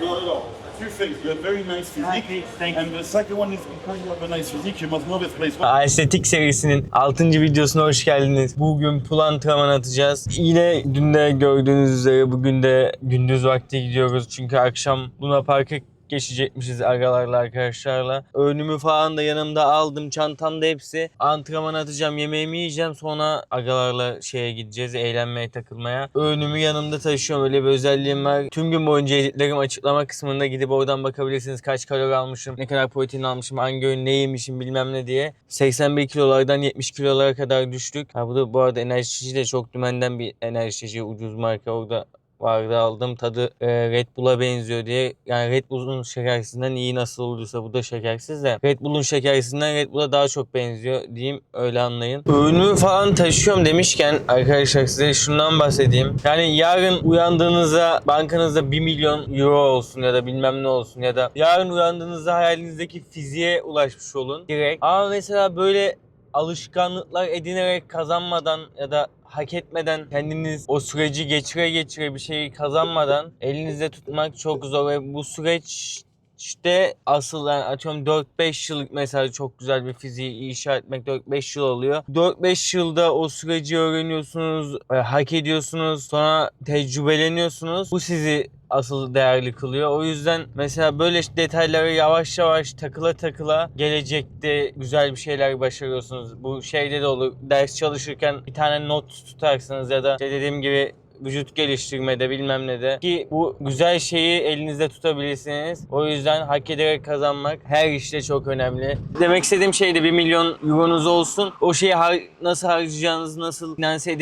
No, no, no. Two things. You have very nice physique. thank And the second one is because you have a nice physique, you must know this place. Estetik serisinin 6. videosuna hoş geldiniz. Bugün pull antrenman atacağız. Yine dün de gördüğünüz üzere bugün de gündüz vakti gidiyoruz. Çünkü akşam Luna Park'a geçecekmişiz agalarla arkadaşlarla. Önümü falan da yanımda aldım. Çantamda hepsi. Antrenman atacağım. Yemeğimi yiyeceğim. Sonra agalarla şeye gideceğiz. Eğlenmeye, takılmaya. Önümü yanımda taşıyorum. Öyle bir özelliğim var. Tüm gün boyunca editlerim açıklama kısmında gidip oradan bakabilirsiniz. Kaç kalori almışım, ne kadar protein almışım, hangi öğün ne yemişim bilmem ne diye. 81 kilolardan 70 kilolara kadar düştük. Ha, bu da bu arada enerji de çok dümenden bir enerji. Ucuz marka orada vardı aldım. Tadı e, Red Bull'a benziyor diye. Yani Red Bull'un şekersizinden iyi nasıl oluyorsa bu da şekersiz de. Red Bull'un şekersizinden Red Bull'a daha çok benziyor diyeyim öyle anlayın. Öğünü falan taşıyorum demişken arkadaşlar size şundan bahsedeyim. Yani yarın uyandığınızda bankanızda 1 milyon euro olsun ya da bilmem ne olsun ya da yarın uyandığınızda hayalinizdeki fiziğe ulaşmış olun direkt. Ama mesela böyle alışkanlıklar edinerek kazanmadan ya da hak etmeden kendiniz o süreci geçire geçire bir şeyi kazanmadan elinizde tutmak çok zor ve bu süreç işte asıl yani atıyorum 4-5 yıllık mesela çok güzel bir fiziği inşa etmek 4-5 yıl oluyor. 4-5 yılda o süreci öğreniyorsunuz, e, hak ediyorsunuz, sonra tecrübeleniyorsunuz. Bu sizi asıl değerli kılıyor. O yüzden mesela böyle detaylara yavaş yavaş takıla takıla gelecekte güzel bir şeyler başarıyorsunuz. Bu şeyde de olur. Ders çalışırken bir tane not tutarsınız ya da işte dediğim gibi vücut geliştirmede bilmem ne de ki bu güzel şeyi elinizde tutabilirsiniz. O yüzden hak ederek kazanmak her işte çok önemli. Demek istediğim şey de 1 milyon euronuz olsun. O şeyi har- nasıl harcayacağınızı, nasıl finanse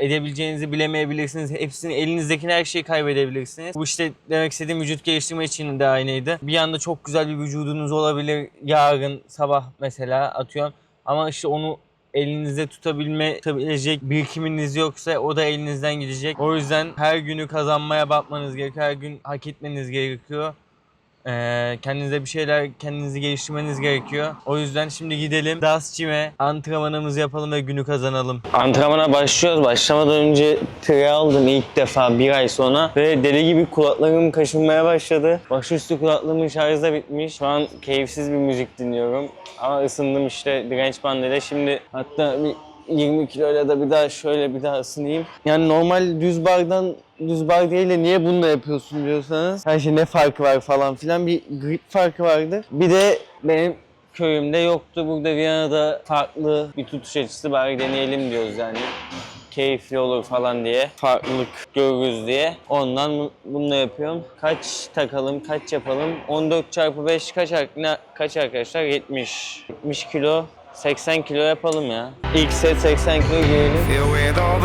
edebileceğinizi bilemeyebilirsiniz. Hepsini elinizdeki her şeyi kaybedebilirsiniz. Bu işte demek istediğim vücut geliştirme için de aynıydı. Bir anda çok güzel bir vücudunuz olabilir yarın sabah mesela atıyorum. Ama işte onu elinizde tutabilme tutabilecek birikiminiz yoksa o da elinizden gidecek. O yüzden her günü kazanmaya bakmanız gerekiyor. Her gün hak etmeniz gerekiyor. Ee, kendinize bir şeyler kendinizi geliştirmeniz gerekiyor. O yüzden şimdi gidelim Das Gym'e antrenmanımızı yapalım ve günü kazanalım. Antrenmana başlıyoruz. Başlamadan önce tire aldım ilk defa bir ay sonra ve deli gibi kulaklarım kaşınmaya başladı. Başüstü kulaklığımın şarjı da bitmiş. Şu an keyifsiz bir müzik dinliyorum. Ama ısındım işte direnç bandıyla. Şimdi hatta bir 20 kiloyla da bir daha şöyle bir daha ısınayım. Yani normal düz bardan düz bar değil de niye bununla yapıyorsun diyorsanız her şey ne farkı var falan filan bir grip farkı vardır. Bir de benim köyümde yoktu. Burada Viyana'da farklı bir tutuş açısı bari deneyelim diyoruz yani. Keyifli olur falan diye. Farklılık görürüz diye. Ondan bu- bunu yapıyorum. Kaç takalım, kaç yapalım? 14 çarpı 5 kaç, kaç arkadaşlar? 70. 70 kilo. 80 kilo yapalım ya. İlk set 80 kilo girelim. Filled with all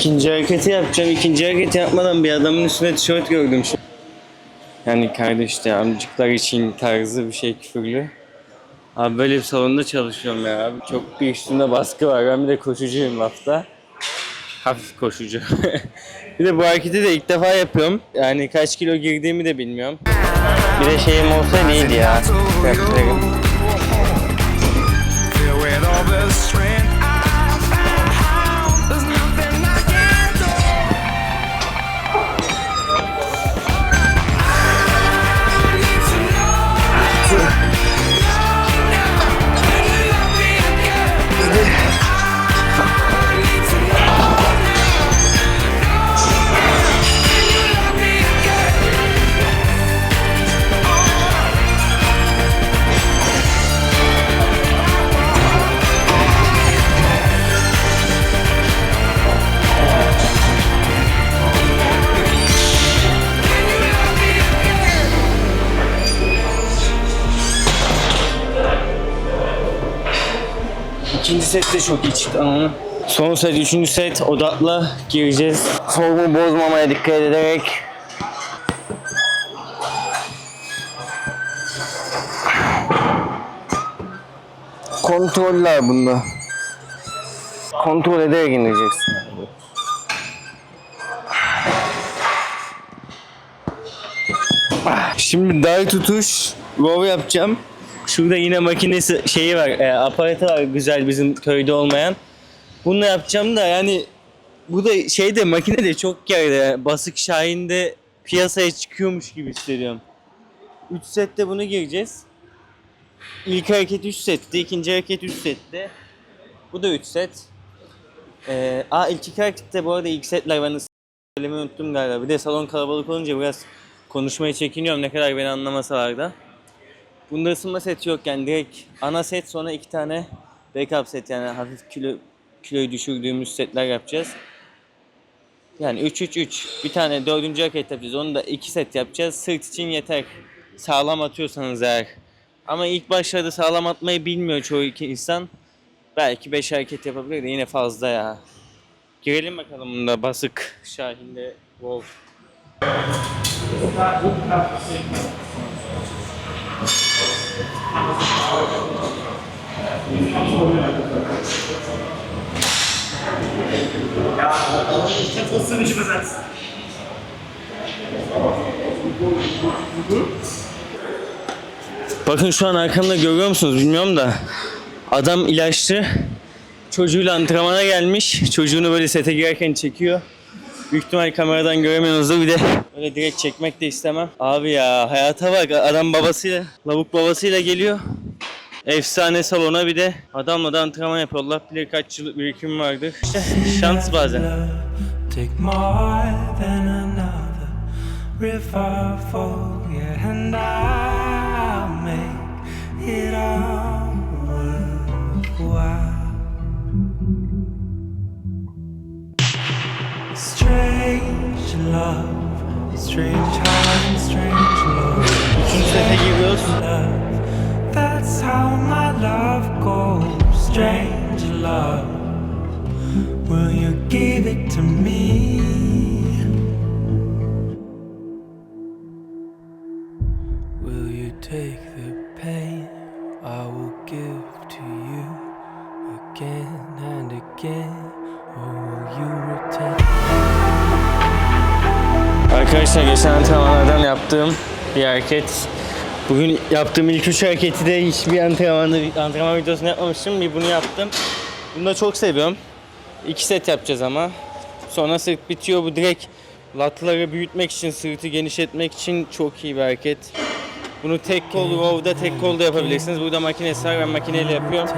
İkinci hareketi yapacağım. İkinci hareketi yapmadan bir adamın üstünde tişört gördüm. şu- Yani kardeşte amcıklar için tarzı bir şey küfürlü. Abi böyle bir salonda çalışıyorum ya. Abi çok bir üstünde baskı var. Ben bir de koşucuyum lafta. Hafif koşucu. bir de bu hareketi de ilk defa yapıyorum. Yani kaç kilo girdiğimi de bilmiyorum. Bir de şeyim olsa iyiydi ya. Yaptırırım. Set de çok iyi çıktı ama. Son set, üçüncü set odakla gireceğiz. Formu bozmamaya dikkat ederek. Kontroller bunda. Kontrol ederek indireceksin. Şimdi dar tutuş row yapacağım. Şurada yine makinesi şeyi var, e, aparatı var güzel bizim köyde olmayan. Bunu yapacağım da yani bu da şeyde makine de çok yani Basık Şahin'de piyasaya çıkıyormuş gibi hissediyorum. 3 sette bunu gireceğiz. İlk hareket 3 setti, ikinci hareket 3 setti. Bu da 3 set. Ee, aa ilk iki harekette bu arada ilk setler ben söylemeyi unuttum galiba. Bir de salon kalabalık olunca biraz konuşmaya çekiniyorum ne kadar beni anlamasalar da. Bunda ısınma seti yok yani direkt ana set sonra iki tane backup set yani hafif kilo kiloyu düşürdüğümüz setler yapacağız. Yani 3-3-3 bir tane dördüncü hareket yapacağız onu da iki set yapacağız sırt için yeter sağlam atıyorsanız eğer. Ama ilk başlarda sağlam atmayı bilmiyor çoğu iki insan. Belki 5 hareket yapabilir de yine fazla ya. Girelim bakalım bunda basık Şahin'de Wolf. Bakın şu an arkamda görüyor musunuz bilmiyorum da adam ilaçlı çocuğuyla antrenmana gelmiş. Çocuğunu böyle sete girerken çekiyor. Büyük ihtimal kameradan göremiyorsunuzdur bir de öyle direkt çekmek de istemem. Abi ya hayata bak adam babasıyla, lavuk babasıyla geliyor. Efsane salona bir de adamla da antrenman yapıyor. Allah bilir kaç yıllık birikim vardır. İşte şans bazen. River for you, and I'll make it all Strange love, strange heart, strange love. Giriyoruz. love. That's how my love goes. Strange love. Will you give it to me? Will you take the pain I will give to you again and again? Or will you retain? Arkadaşlar geçen antrenmanlardan yaptığım bir hareket. Bugün yaptığım ilk üç hareketi de hiçbir antrenmanda, antrenman videosunda yapmamıştım. Bir bunu yaptım. Bunu da çok seviyorum. İki set yapacağız ama. Sonra sırt bitiyor. Bu direkt latları büyütmek için, sırtı genişletmek için çok iyi bir hareket. Bunu tek kol row'da tek kolda yapabilirsiniz. Burada makinesi var. Ben makineyle yapıyorum.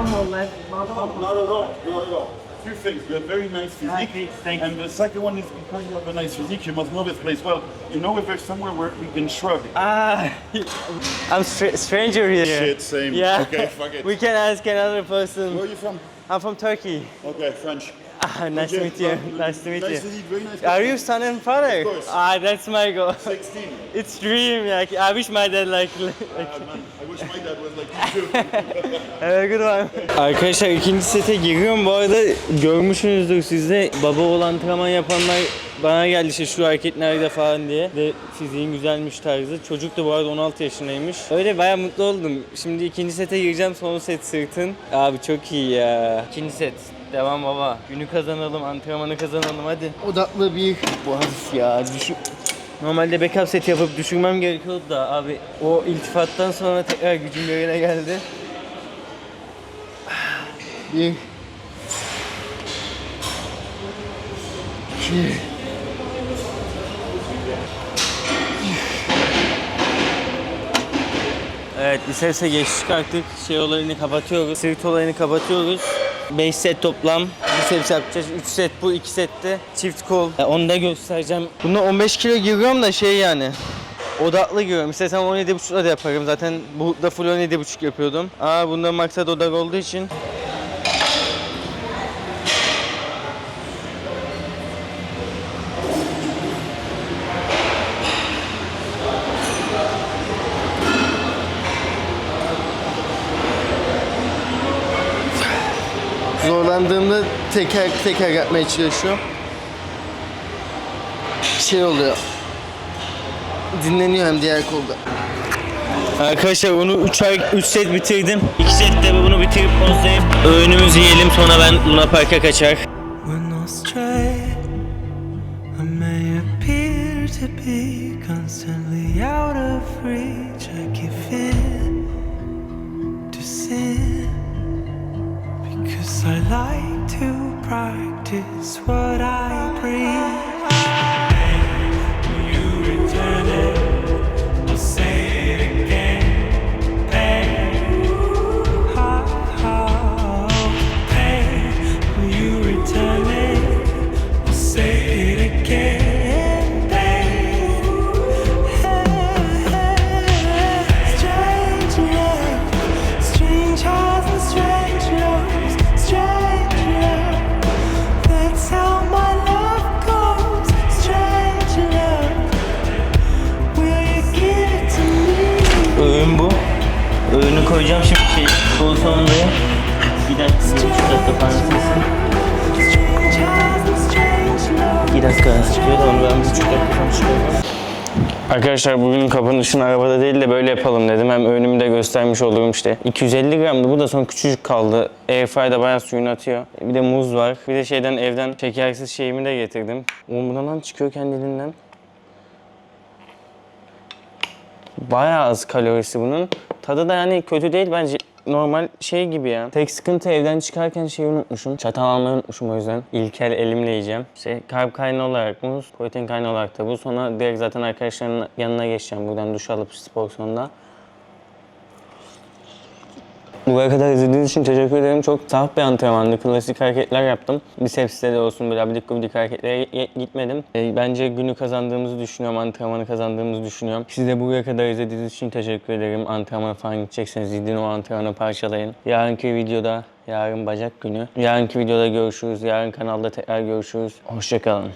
Not at all. Not at all. Two things. You have very nice physique. thank and the second one is because you have a nice physique, you must know this place well. You know if there's somewhere where we can shrug. Ah, I'm str- stranger here. Shit, same. Yeah. Okay, fuck it. We can ask another person. Where are you from? I'm from Turkey. Okay, French. Ah, nice to meet you. well, Nice to meet nice you. physique, very nice. Are you son and father? Of course. Ah, that's my goal. 16. It's dream. Like, I wish my dad like. like Ah, man, I wish my dad was like you too. Have a good one. Arkadaşlar ikinci sete giriyorum. Bu arada görmüşsünüzdür siz de baba olan antrenman yapanlar bana geldi işte şu hareket nerede falan diye. Ve fiziğin güzelmiş tarzı. Çocuk da bu arada 16 yaşındaymış. Öyle bayağı mutlu oldum. Şimdi ikinci sete gireceğim. Son set sırtın. Abi çok iyi ya. İkinci set. Devam baba. Günü kazanalım, antrenmanı kazanalım hadi. Odaklı bir... Bu hafif ya. Düşük... Normalde backup set yapıp düşürmem gerekiyordu da abi o iltifattan sonra tekrar gücüm yerine geldi. Bir. İki. Evet bisepse geçtik artık şey olayını kapatıyoruz. Sırt olayını kapatıyoruz. 5 set toplam. Biceps yapacağız. 3 set bu, 2 sette çift kol. E, onu da göstereceğim. Bunda 15 kilo giriyorum da şey yani. odaklı giriyorum. İstesem 17.5'la da yaparım. Zaten bu da full 17.5 yapıyordum. Ama bunda maksat odak olduğu için Zorlandığımda teker teker yapmaya çalışıyorum. Şey oluyor. Dinleniyor hem diğer kolda. Arkadaşlar onu 3 ay 3 set bitirdim. 2 sette bunu bitirip pozlayıp öğünümüzü yiyelim sonra ben Luna Park'a kaçar. We're not straight. I may appear to be constantly out of reach. I give in to sin because I like to practice what I preach. Koyacağım şimdi şey sol sonraya. Bir dakika, bir dakika loves. Bir dakika sıkıyor da onu ben bir buçuk dakika sonra çıkarıyorum. Arkadaşlar bugün kapanışını arabada değil de böyle yapalım dedim. Hem öğünümü de göstermiş olurum işte. 250 gramdı bu da son küçücük kaldı. Airfryer'da bayağı suyunu atıyor. Bir de muz var. Bir de şeyden evden şekersiz şeyimi de getirdim. Oğlum buradan lan çıkıyor kendiliğinden. Bayağı az kalorisi bunun. Tadı da yani kötü değil bence normal şey gibi ya. Tek sıkıntı evden çıkarken şeyi unutmuşum. Çatal almayı unutmuşum o yüzden. İlkel elimle yiyeceğim. İşte karb kaynağı olarak muz, protein kaynağı olarak da bu. Sonra direkt zaten arkadaşların yanına geçeceğim buradan duş alıp spor sonunda. Buraya kadar izlediğiniz için teşekkür ederim. Çok saf bir antrenmandı. Klasik hareketler yaptım. Biseps'te de olsun böyle abidik gubidik hareketlere gitmedim. E, bence günü kazandığımızı düşünüyorum. Antrenmanı kazandığımızı düşünüyorum. Siz de buraya kadar izlediğiniz için teşekkür ederim. Antrenmana falan gidecekseniz gidin o antrenmanı parçalayın. Yarınki videoda, yarın bacak günü. Yarınki videoda görüşürüz. Yarın kanalda tekrar görüşürüz. Hoşçakalın.